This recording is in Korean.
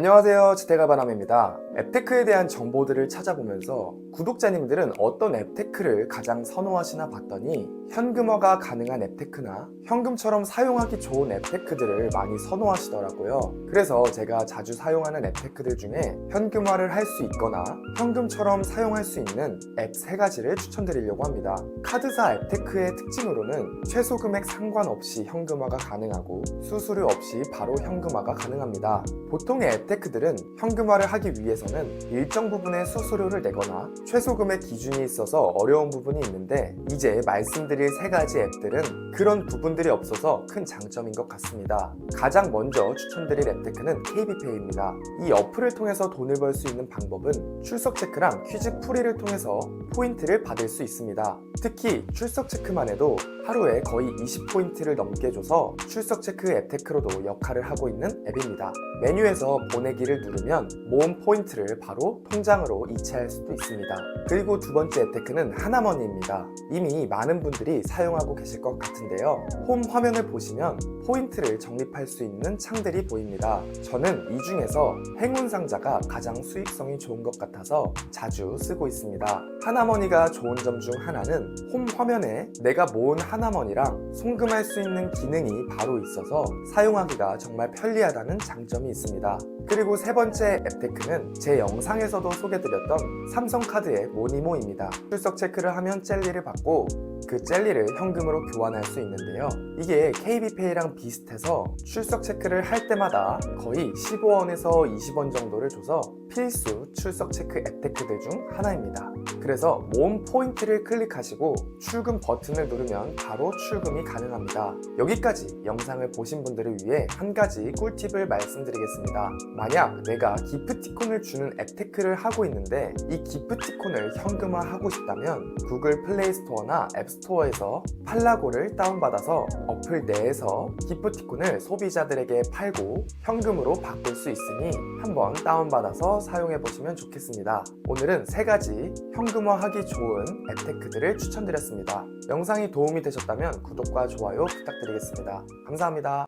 안녕하세요. 지태가바람입니다. 앱테크에 대한 정보들을 찾아보면서 구독자님들은 어떤 앱테크를 가장 선호하시나 봤더니 현금화가 가능한 앱테크나 현금처럼 사용하기 좋은 앱테크들을 많이 선호하시더라고요. 그래서 제가 자주 사용하는 앱테크들 중에 현금화를 할 수 있거나 현금처럼 사용할 수 있는 앱세 가지를 추천드리려고 합니다. 카드사 앱테크의 특징으로는 최소 금액 상관없이 현금화가 가능하고 수수료 없이 바로 현금화가 가능합니다. 보통의 앱 테크들은 현금화를 하기 위해서는 일정 부분의 수수료를 내거나 최소 금액 기준이 있어서 어려운 부분이 있는데 이제 말씀드릴 세 가지 앱들은 그런 부분들이 없어서 큰 장점인 것 같습니다. 가장 먼저 추천드릴 앱테크는 KB페이입니다. 이 어플을 통해서 돈을 벌 수 있는 방법은 출석 체크랑 퀴즈 풀이를 통해서 포인트를 받을 수 있습니다. 특히 출석 체크만 해도 하루에 거의 20포인트를 넘게 줘서 출석 체크 앱테크로도 역할을 하고 있는 앱입니다. 메뉴에서 보내기를 누르면 모은 포인트를 바로 통장으로 이체할 수도 있습니다. 그리고 두 번째 앱테크는 하나머니입니다. 이미 많은 분들이 사용하고 계실 것 같은데요. 홈 화면을 보시면 포인트를 적립할 수 있는 창들이 보입니다. 저는 이 중에서 행운 상자가 가장 수익성이 좋은 것 같아서 자주 쓰고 있습니다. 하나머니가 좋은 점 중 하나는 홈 화면에 내가 모은 하나머니랑 송금할 수 있는 기능이 바로 있어서 사용하기가 정말 편리하다는 장점이 있습니다. 그리고 세 번째 앱테크는 제 영상에서도 소개드렸던 삼성카드의 모니모입니다. 출석 체크를 하면 젤리를 받고 그 젤리를 현금으로 교환할 수 있는데요. 이게 KB페이랑 비슷해서 출석 체크를 할 때마다 거의 15원에서 20원 정도를 줘서 필수 출석 체크 앱테크들 중 하나입니다. 그래서 모음 포인트를 클릭하시고 출금 버튼을 누르면 바로 출금이 가능합니다. 여기까지 영상을 보신 분들을 위해 한 가지 꿀팁을 말씀드리겠습니다. 만약 내가 기프티콘을 주는 앱테크를 하고 있는데 이 기프티콘을 현금화하고 싶다면 구글 플레이 스토어나 앱 스토어에서 팔라고를 다운받아서 어플 내에서 기프티콘을 소비자들에게 팔고 현금으로 바꿀 수 있으니 한번 다운받아서 사용해 보시면 좋겠습니다. 오늘은 세 가지 현금화하기 좋은 앱테크들을 추천드렸습니다. 영상이 도움이 되셨다면 구독과 좋아요 부탁드리겠습니다. 감사합니다.